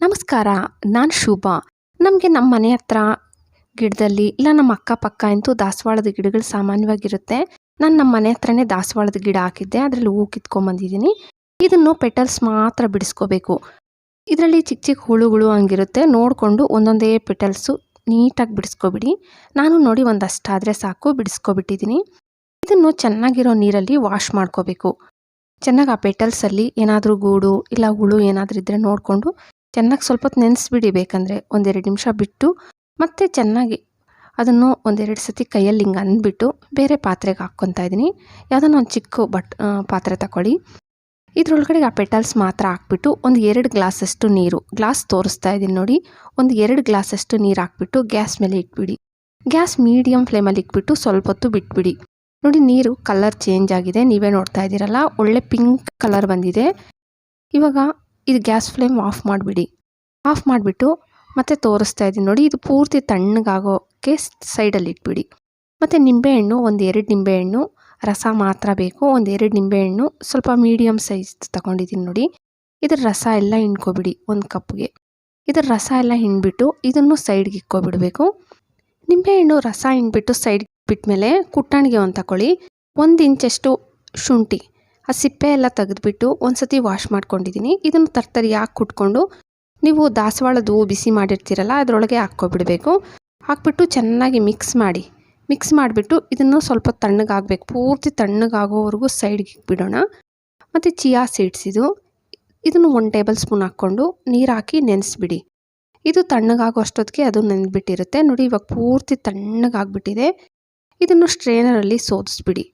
ನಮಸ್ಕಾರ, ನಾನು ಶುಭ. ನಮಗೆ ನಮ್ಮ ಮನೆ ಹತ್ರ ಗಿಡದಲ್ಲಿ ಇಲ್ಲ ನಮ್ಮ ಅಕ್ಕಪಕ್ಕ ಅಂತೂ ದಾಸವಾಳದ ಗಿಡಗಳು ಸಾಮಾನ್ಯವಾಗಿರುತ್ತೆ. ನಾನು ನಮ್ಮ ಮನೆ ಹತ್ರನೇ ದಾಸವಾಳದ ಗಿಡ ಹಾಕಿದ್ದೆ, ಅದರಲ್ಲಿ ಹೂ ಕಿತ್ಕೊಂಬಂದಿದ್ದೀನಿ. ಇದನ್ನು ಪೆಟಲ್ಸ್ ಮಾತ್ರ ಬಿಡಿಸ್ಕೋಬೇಕು. ಇದರಲ್ಲಿ ಚಿಕ್ಕ ಚಿಕ್ಕ ಹುಳುಗಳು ಹಂಗಿರುತ್ತೆ, ನೋಡಿಕೊಂಡು ಒಂದೊಂದೇ ಪೆಟಲ್ಸು ನೀಟಾಗಿ ಬಿಡಿಸ್ಕೊಬಿಡಿ. ನಾನು ನೋಡಿ ಒಂದಷ್ಟಾದರೆ ಸಾಕು, ಬಿಡಿಸ್ಕೊಬಿಟ್ಟಿದ್ದೀನಿ. ಇದನ್ನು ಚೆನ್ನಾಗಿರೋ ನೀರಲ್ಲಿ ವಾಶ್ ಮಾಡ್ಕೋಬೇಕು. ಚೆನ್ನಾಗಿ ಆ ಪೆಟಲ್ಸಲ್ಲಿ ಏನಾದರೂ ಗೂಡು ಇಲ್ಲ ಹುಳು ಏನಾದರೂ ಇದ್ದರೆ ನೋಡಿಕೊಂಡು ಚೆನ್ನಾಗಿ ಸ್ವಲ್ಪ ಹೊತ್ತು ನೆನೆಸ್ಬಿಡಿ ಬೇಕಂದರೆ ಒಂದೆರಡು ನಿಮಿಷ ಬಿಟ್ಟು ಮತ್ತೆ ಚೆನ್ನಾಗಿ ಅದನ್ನು ಒಂದೆರಡು ಸತಿ ಕೈಯಲ್ಲಿ ಹಿಂಗೆ ಅಂದ್ಬಿಟ್ಟು ಬೇರೆ ಪಾತ್ರೆಗೆ ಹಾಕ್ಕೊತಾ ಇದ್ದೀನಿ. ಯಾವುದನ್ನ ಒಂದು ಚಿಕ್ಕ ಬಟ್ ಪಾತ್ರೆ ತಗೊಳ್ಳಿ ಇದ್ರೊಳಗಡೆ ಆ ಪೆಟಲ್ಸ್ ಮಾತ್ರ ಹಾಕ್ಬಿಟ್ಟು ಒಂದು ಎರಡು ಗ್ಲಾಸಷ್ಟು ನೀರು, ಗ್ಲಾಸ್ ತೋರಿಸ್ತಾ ಇದ್ದೀನಿ ನೋಡಿ. ಒಂದು ಎರಡು ಗ್ಲಾಸಷ್ಟು ನೀರು ಹಾಕ್ಬಿಟ್ಟು ಗ್ಯಾಸ್ ಮೇಲೆ ಇಟ್ಬಿಡಿ. ಗ್ಯಾಸ್ ಮೀಡಿಯಮ್ ಫ್ಲೇಮಲ್ಲಿ ಇಟ್ಬಿಟ್ಟು ಸ್ವಲ್ಪ ಹೊತ್ತು ಬಿಟ್ಬಿಡಿ. ನೋಡಿ ನೀರು ಕಲರ್ ಚೇಂಜ್ ಆಗಿದೆ, ನೀವೇ ನೋಡ್ತಾ ಇದ್ದೀರಲ್ಲ, ಒಳ್ಳೆ ಪಿಂಕ್ ಕಲರ್ ಬಂದಿದೆ. ಇವಾಗ ಇದು ಗ್ಯಾಸ್ ಫ್ಲೇಮ್ ಆಫ್ ಮಾಡಿಬಿಡಿ. ಆಫ್ ಮಾಡಿಬಿಟ್ಟು ಮತ್ತೆ ತೋರಿಸ್ತಾ ಇದ್ದೀನಿ ನೋಡಿ, ಇದು ಪೂರ್ತಿ ತಣ್ಣಗಾಗೋಕ್ಕೆ ಸೈಡಲ್ಲಿ ಇಟ್ಬಿಡಿ. ಮತ್ತು ನಿಂಬೆಹಣ್ಣು ಒಂದು ಎರಡು ನಿಂಬೆಹಣ್ಣು, ರಸ ಮಾತ್ರ ಬೇಕು. ಒಂದು ಎರಡು ನಿಂಬೆಹಣ್ಣು, ಸ್ವಲ್ಪ ಮೀಡಿಯಮ್ ಸೈಜ್ ತಗೊಂಡಿದ್ದೀನಿ ನೋಡಿ. ಇದ್ರ ರಸ ಎಲ್ಲ ಹಿಂಡ್ಕೊಬಿಡಿ ಒಂದು ಕಪ್ಗೆ. ಇದ್ರ ರಸ ಎಲ್ಲ ಹಿಂಡ್ಬಿಟ್ಟು ಇದನ್ನು ಸೈಡ್ಗೆ ಇಕ್ಕೊಬಿಡಬೇಕು. ನಿಂಬೆಹಣ್ಣು, ರಸ ಹಿಂಡ್ಬಿಟ್ಟು ಸೈಡ್ಗೆ ಬಿಟ್ಮೇಲೆ ಕುಟ್ಟಣಿಗೆ ಒಂದು ತಗೊಳ್ಳಿ ಒಂದು ಇಂಚಷ್ಟು ಶುಂಠಿ. ಆ ಸಿಪ್ಪೆ ಎಲ್ಲ ತೆಗೆದುಬಿಟ್ಟು ಒಂದು ಸತಿ ವಾಶ್ ಮಾಡ್ಕೊಂಡಿದ್ದೀನಿ ಇದನ್ನು ತರ್ತರಿಯಾಗಿ ಕುಟ್ಕೊಂಡು ನೀವು ದಾಸವಾಳದ ಹೂವು ಬಿಸಿ ಮಾಡಿರ್ತೀರಲ್ಲ, ಅದರೊಳಗೆ ಹಾಕ್ಕೊಬಿಡಬೇಕು. ಹಾಕ್ಬಿಟ್ಟು ಚೆನ್ನಾಗಿ ಮಿಕ್ಸ್ ಮಾಡಿ. ಮಿಕ್ಸ್ ಮಾಡಿಬಿಟ್ಟು ಇದನ್ನು ಸ್ವಲ್ಪ ತಣ್ಣಗಾಗಬೇಕು. ಪೂರ್ತಿ ತಣ್ಣಗಾಗೋವರೆಗೂ ಸೈಡ್ಗೆ ಇಕ್ಬಿಡೋಣ ಮತ್ತು ಚಿಯಾ ಸೀಡ್ಸ್ ಇದು. ಇದನ್ನು ಒನ್ ಟೇಬಲ್ ಸ್ಪೂನ್ ಹಾಕ್ಕೊಂಡು ನೀರು ಹಾಕಿ ನೆನೆಸ್ಬಿಡಿ. ಇದು ತಣ್ಣಗಾಗೋ ಅಷ್ಟೊತ್ತಿಗೆ ಅದು ನೆನೆದ್ಬಿಟ್ಟಿರುತ್ತೆ ನೋಡಿ ಇವಾಗ ಪೂರ್ತಿ ತಣ್ಣಗಾಗ್ಬಿಟ್ಟಿದೆ. ಇದನ್ನು ಸ್ಟ್ರೇನರಲ್ಲಿ ಸೋದಿಸ್ಬಿಡಿ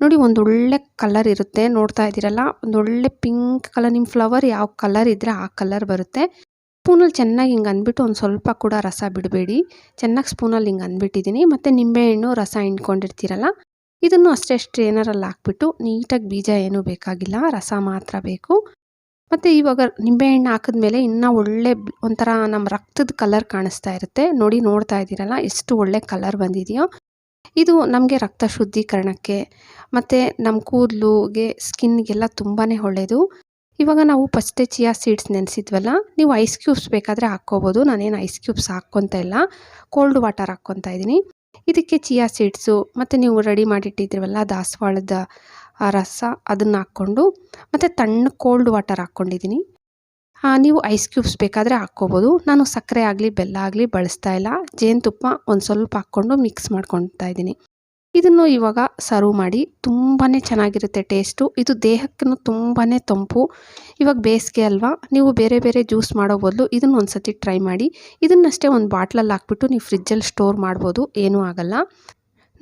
ನೋಡಿ ಒಂದು ಒಳ್ಳೆ ಕಲರ್ ಇರುತ್ತೆ. ನೋಡ್ತಾ ಇದ್ದೀರಲ್ಲ? ಒಂದು ಒಳ್ಳೆ ಪಿಂಕ್ ಕಲರ್ ನಿಮ್ಮ ಫ್ಲವರ್ ಯಾವ ಕಲರ್ ಇದ್ದರೆ ಆ ಕಲರ್ ಬರುತ್ತೆ. ಸ್ಪೂನಲ್ಲಿ ಚೆನ್ನಾಗಿ ಹಿಂಗೆ ಅಂದ್ಬಿಟ್ಟು ಒಂದು ಸ್ವಲ್ಪ ಕೂಡ ರಸ ಬಿಡಬೇಡಿ. ಚೆನ್ನಾಗಿ ಸ್ಪೂನಲ್ಲಿ ಹಿಂಗೆ ಅಂದ್ಬಿಟ್ಟಿದ್ದೀನಿ. ಮತ್ತು ನಿಂಬೆಹಣ್ಣು ರಸ ಹಿಂಡ್ಕೊಂಡಿರ್ತೀರಲ್ಲ? ಇದನ್ನು ಅಷ್ಟೇ ಸ್ಟ್ರೇನರಲ್ಲಿ ಹಾಕ್ಬಿಟ್ಟು ನೀಟಾಗಿ ಬೀಜ ಏನೂ ಬೇಕಾಗಿಲ್ಲ. ರಸ ಮಾತ್ರ ಬೇಕು. ಮತ್ತು ಇವಾಗ ನಿಂಬೆಹಣ್ಣು ಹಾಕಿದ್ಮೇಲೆ ಇನ್ನೂ ಒಳ್ಳೆ ಒಂಥರ ನಮ್ಮ ರಕ್ತದ ಕಲರ್ ಕಾಣಿಸ್ತಾ ಇರುತ್ತೆ. ನೋಡಿ ನೋಡ್ತಾ ಇದ್ದೀರಲ್ಲ? ಎಷ್ಟು ಒಳ್ಳೆ ಕಲರ್ ಬಂದಿದೆಯೋ. ಇದು ನಮಗೆ ರಕ್ತ ಶುದ್ಧೀಕರಣಕ್ಕೆ ಮತ್ತು ನಮ್ಮ ಕೂದಲುಗೆ, ಸ್ಕಿನ್ಗೆಲ್ಲ ತುಂಬಾ ಒಳ್ಳೆಯದು ಇವಾಗ ನಾವು ಫಸ್ಟೇ ಚಿಯಾ ಸೀಡ್ಸ್ ನೆನೆಸಿದ್ವಲ್ಲ, ನೀವು ಐಸ್ ಕ್ಯೂಬ್ಸ್ ಬೇಕಾದರೆ ಹಾಕ್ಕೋಬೋದು. ನಾನೇನು ಐಸ್ ಕ್ಯೂಬ್ಸ್ ಹಾಕ್ಕೊತ ಇಲ್ಲ, ಕೋಲ್ಡ್ ವಾಟರ್ ಹಾಕ್ಕೊತಾ ಇದ್ದೀನಿ. ಇದಕ್ಕೆ ಚಿಯಾ ಸೀಡ್ಸು, ಮತ್ತು ನೀವು ರೆಡಿ ಮಾಡಿಟ್ಟಿದ್ರವಲ್ಲ ದಾಸವಾಳದ ರಸ, ಅದನ್ನು ಹಾಕ್ಕೊಂಡು, ಮತ್ತು ತಣ್ಣ ಕೋಲ್ಡ್ ವಾಟರ್ ಹಾಕ್ಕೊಂಡಿದ್ದೀನಿ. ನೀವು ಐಸ್ ಕ್ಯೂಬ್ಸ್ ಬೇಕಾದರೆ ಹಾಕ್ಕೋಬೋದು. ನಾನು ಸಕ್ಕರೆ ಆಗಲಿ, ಬೆಲ್ಲ ಆಗಲಿ ಬಳಸ್ತಾ ಇಲ್ಲ. ಜೇನುತುಪ್ಪ ಒಂದು ಸ್ವಲ್ಪ ಹಾಕ್ಕೊಂಡು ಮಿಕ್ಸ್ ಮಾಡ್ಕೊತಾ ಇದ್ದೀನಿ. ಇದನ್ನು ಇವಾಗ ಸರ್ವ್ ಮಾಡಿ ತುಂಬಾ ಚೆನ್ನಾಗಿರುತ್ತೆ ಟೇಸ್ಟು ಇದು ದೇಹಕ್ಕೂ ತುಂಬಾ ತಂಪು. ಇವಾಗ ಬೇಸಿಗೆ ಅಲ್ವಾ? ನೀವು ಬೇರೆ ಬೇರೆ ಜ್ಯೂಸ್ ಮಾಡೋ ಬದಲು ಇದನ್ನು ಒಂದು ಸತಿ ಟ್ರೈ ಮಾಡಿ. ಇದನ್ನಷ್ಟೇ ಒಂದು ಬಾಟ್ಲಲ್ಲಿ ಹಾಕ್ಬಿಟ್ಟು ನೀವು ಫ್ರಿಜ್ಜಲ್ಲಿ ಸ್ಟೋರ್ ಮಾಡ್ಬೋದು. ಏನೂ ಆಗಲ್ಲ.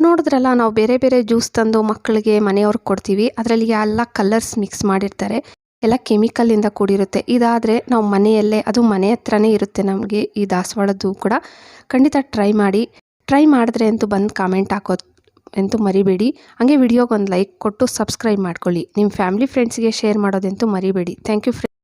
ನೋಡಿದ್ರಲ್ಲ, ನಾವು ಬೇರೆ ಬೇರೆ ಜ್ಯೂಸ್ ತಂದು ಮಕ್ಕಳಿಗೆ, ಮನೆಯವ್ರಿಗೆ ಕೊಡ್ತೀವಿ. ಅದರಲ್ಲಿ ಎಲ್ಲ ಕಲರ್ಸ್ ಮಿಕ್ಸ್ ಮಾಡಿರ್ತಾರೆ. ಎಲ್ಲ ಕೆಮಿಕಲ್ಲಿಂದ ಕೂಡಿರುತ್ತೆ. ಇದಾದರೆ ನಾವು ಮನೆಯಲ್ಲೇ, ಅದು ಮನೆ ಹತ್ರನೇ ಇರುತ್ತೆ ನಮಗೆ ಈ ದಾಸವಾಳದ್ದು ಕೂಡ. ಖಂಡಿತ ಟ್ರೈ ಮಾಡಿ. ಟ್ರೈ ಮಾಡಿದ್ರೆ ಅಂತೂ ಬಂದು ಕಾಮೆಂಟ್ ಹಾಕೋ ಅಂತೂ ಮರಿಬೇಡಿ. ಹಾಗೆ ವಿಡಿಯೋಗೆ ಒಂದು ಲೈಕ್ ಕೊಟ್ಟು ಸಬ್ಸ್ಕ್ರೈಬ್ ಮಾಡ್ಕೊಳ್ಳಿ. ನಿಮ್ಮ ಫ್ಯಾಮಿಲಿ ಫ್ರೆಂಡ್ಸ್ಗೆ ಶೇರ್ ಮಾಡೋದಂತೂ ಮರಿಬೇಡಿ. Thank you friend